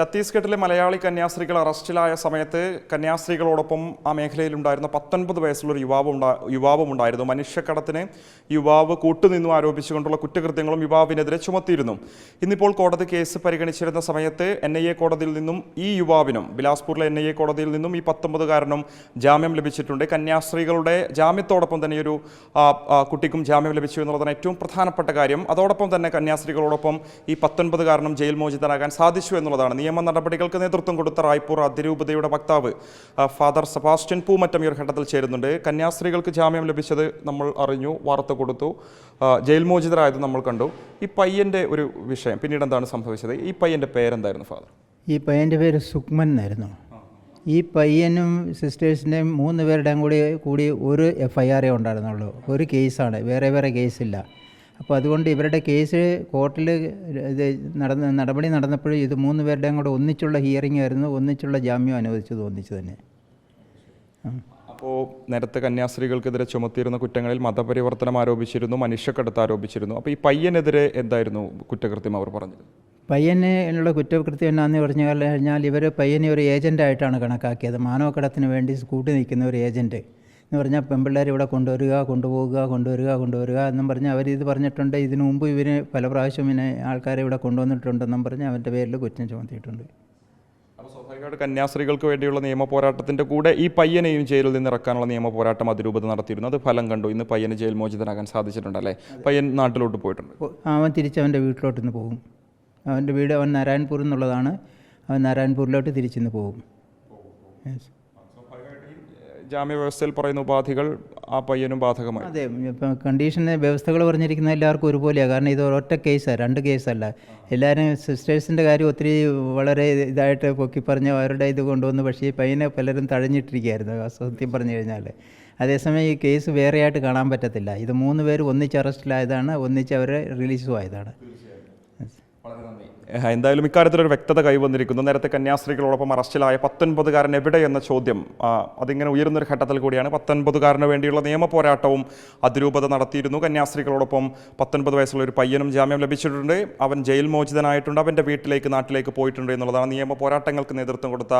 ഛത്തീസ്ഗഡിലെ മലയാളി കന്യാസ്ത്രീകൾ അറസ്റ്റിലായ സമയത്ത് കന്യാസ്ത്രീകളോടൊപ്പം ആ മേഖലയിലുണ്ടായിരുന്ന പത്തൊൻപത് വയസ്സുള്ള ഒരു യുവാവ് ഉണ്ടാ യുവാവും ഉണ്ടായിരുന്നു മനുഷ്യക്കടത്തിന് യുവാവ് കൂട്ടുനിന്നു ആരോപിച്ചുകൊണ്ടുള്ള കുറ്റകൃത്യങ്ങളും യുവാവിനെതിരെ ചുമത്തിയിരുന്നു. ഇന്നിപ്പോൾ കോടതി കേസ് പരിഗണിച്ചിരുന്ന സമയത്ത് എൻ ഐ എ കോടതിയിൽ നിന്നും ഈ യുവാവിനും ബിലാസ്പൂരിലെ എൻ ഐ എ കോടതിയിൽ നിന്നും ഈ പത്തൊമ്പതുകാരനും ജാമ്യം ലഭിച്ചിട്ടുണ്ട്. കന്യാസ്ത്രീകളുടെ ജാമ്യത്തോടൊപ്പം തന്നെ ഒരു കുട്ടിക്കും ജാമ്യം ലഭിച്ചു എന്നുള്ളതാണ് ഏറ്റവും പ്രധാനപ്പെട്ട കാര്യം. അതോടൊപ്പം തന്നെ കന്യാസ്ത്രീകളോടൊപ്പം ഈ പത്തൊൻപതുകാരനും ജയിൽ മോചിതനാകാൻ സാധിച്ചു എന്നുള്ളതാണ് നടപടികൾക്ക് നേതൃത്വം കൊടുത്ത റായ്പൂർ അതിരൂപതയുടെ വക്താവ് ഫാദർ സെബാസ്റ്റ്യൻ പൂമറ്റം ഈ ഘട്ടത്തിൽ ചേരുന്നുണ്ട്. കന്യാസ്ത്രീകൾക്ക് ജാമ്യം ലഭിച്ചത് നമ്മൾ അറിഞ്ഞു വാർത്ത കൊടുത്തു. ജയിൽ മോചിതരായത് നമ്മൾ കണ്ടു. ഈ പയ്യന്റെ ഒരു വിഷയം പിന്നീട് എന്താണ് സംഭവിച്ചത്? ഈ പയ്യന്റെ പേരെന്തായിരുന്നു ഫാദർ? ഈ പയ്യന്റെ പേര് സുക്മൻ എന്നായിരുന്നു. ഈ പയ്യനും സിസ്റ്റേഴ്സിന്റെയും മൂന്ന് പേരുടെയും കൂടി കൂടി ഒരു എഫ് ഐ ആറേ ഉണ്ടായിരുന്നുള്ളൂ. ഒരു കേസാണ് വേറെ വേറെ കേസില്ല. അപ്പോൾ അതുകൊണ്ട് ഇവരുടെ കേസ് കോർട്ടിൽ ഇത് നടന്ന നടപടി നടന്നപ്പോൾ ഇത് മൂന്ന് പേരുടെയും കൂടെ ഒന്നിച്ചുള്ള ഹിയറിംഗ് ആയിരുന്നു ഒന്നിച്ചുള്ള ജാമ്യം അനുവദിച്ചത് ഒന്നിച്ചു തന്നെ. അപ്പോൾ നേരത്തെ കന്യാസ്ത്രീകൾക്കെതിരെ ചുമത്തിയിരുന്ന കുറ്റങ്ങളിൽ മതപരിവർത്തനം ആരോപിച്ചിരുന്നു മനുഷ്യക്കടത്ത് ആരോപിച്ചിരുന്നു. അപ്പോൾ ഈ പയ്യനെതിരെ എന്തായിരുന്നു കുറ്റകൃത്യം അവർ പറഞ്ഞത്? പയ്യന് ഉള്ള കുറ്റകൃത്യം എന്നാന്ന് പറഞ്ഞു കഴിഞ്ഞാൽ ഇവർ പയ്യനെ ഒരു ഏജന്റായിട്ടാണ് കണക്കാക്കിയത്. മാനവക്കടത്തിന് വേണ്ടി കൂട്ടി നിൽക്കുന്ന ഒരു ഏജന്റ് എന്ന് പറഞ്ഞാൽ പെൺപിള്ളേർ ഇവിടെ കൊണ്ടുവരിക കൊണ്ടുപോകുക കൊണ്ടുവരിക കൊണ്ടുവരിക എന്നും പറഞ്ഞ് അവർ ഇത് പറഞ്ഞിട്ടുണ്ട്. ഇതിനു മുമ്പ് ഇവർ പല പ്രാവശ്യം ഇങ്ങനെ ആൾക്കാരെ ഇവിടെ കൊണ്ടുവന്നിട്ടുണ്ടെന്നും പറഞ്ഞ് അവന്റെ പേരിൽ കുറ്റം ചുമത്തിയിട്ടുണ്ട്. സ്വാഭാവികമായിട്ട് കന്യാസ്ത്രീകൾക്ക് വേണ്ടിയുള്ള നിയമ പോരാട്ടത്തിന്റെ കൂടെ ഈ പയ്യനെയും ജയിലിൽ നിന്ന് ഇറക്കാനുള്ള നിയമ പോരാട്ടം അതിരൂപത നടത്തിയിരുന്നു. അത് ഫലം കണ്ടു. ഇന്ന് പയ്യന് ജയിൽ മോചിതനാകാൻ സാധിച്ചിട്ടുണ്ട് അല്ലേ? പയ്യൻ നാട്ടിലോട്ട് പോയിട്ടുണ്ട്. അവൻ തിരിച്ച് അവന്റെ വീട്ടിലോട്ട് പോകും. അവന്റെ വീട് അവൻ നാരായൺപൂർ എന്നുള്ളതാണ് അവൻ നാരായൺപൂരിലോട്ട് തിരിച്ചിന്ന് പോകും. Yes. ജാമ്യ വ്യവസ്ഥയിൽ പറയുന്ന ഉപാധികൾ ആ പയ്യനും ബാധകമായി അതെ കണ്ടീഷൻ വ്യവസ്ഥകൾ പറഞ്ഞിരിക്കുന്ന എല്ലാവർക്കും ഒരുപോലെയാണ് കാരണം ഇത് ഒരൊറ്റ കേസാണ് രണ്ട് കേസല്ല. എല്ലാവരും സിസ്റ്റേഴ്സിന്റെ കാര്യം ഒത്തിരി വളരെ ഇതായിട്ട് പൊക്കി പറഞ്ഞ് അവരുടെ ഇത് കൊണ്ടുവന്നു പക്ഷേ പയ്യനെ പലരും തഴഞ്ഞിട്ടിരിക്കുകയായിരുന്നു സത്യം പറഞ്ഞു കഴിഞ്ഞാൽ. അതേസമയം ഈ കേസ് വേറെയായിട്ട് കാണാൻ പറ്റത്തില്ല. ഇത് മൂന്ന് പേര് ഒന്നിച്ച് അറസ്റ്റിലായതാണ് ഒന്നിച്ച് അവരെ റിലീസും ആയതാണ്. എന്തായാലും ഇക്കാര്യത്തിൽ ഒരു വ്യക്തത കൈവന്നിരിക്കുന്നു. നേരത്തെ കന്യാസ്ത്രീകളോടൊപ്പം അറസ്റ്റിലായ പത്തൊൻപതുകാരൻ എവിടെ എന്ന ചോദ്യം അതിങ്ങനെ ഉയരുന്നൊരു ഘട്ടത്തിൽ കൂടിയാണ്. പത്തൊൻപതുകാരന് വേണ്ടിയുള്ള നിയമ പോരാട്ടവും അതിരൂപത നടത്തിയിരുന്നു. കന്യാസ്ത്രീകളോടൊപ്പം പത്തൊൻപത് വയസ്സുള്ള ഒരു പയ്യനും ജാമ്യം ലഭിച്ചിട്ടുണ്ട്. അവൻ ജയിൽ മോചിതനായിട്ടുണ്ട്. അവന്റെ വീട്ടിലേക്ക് നാട്ടിലേക്ക് പോയിട്ടുണ്ട് എന്നുള്ളതാണ് നിയമ പോരാട്ടങ്ങൾക്ക് നേതൃത്വം കൊടുത്ത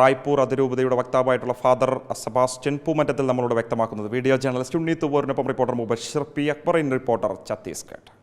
റായ്പൂർ അതിരൂപതയുടെ വക്താവായിട്ടുള്ള ഫാദർ സെബാസ്റ്റ്യൻ പൂമറ്റത്തിൽ നമ്മളോട് വ്യക്തമാക്കുന്നത്. Video journalist Unni തുവൂറിനൊപ്പം reporter Mubashir P Akbar in reporter Chhattisgarh.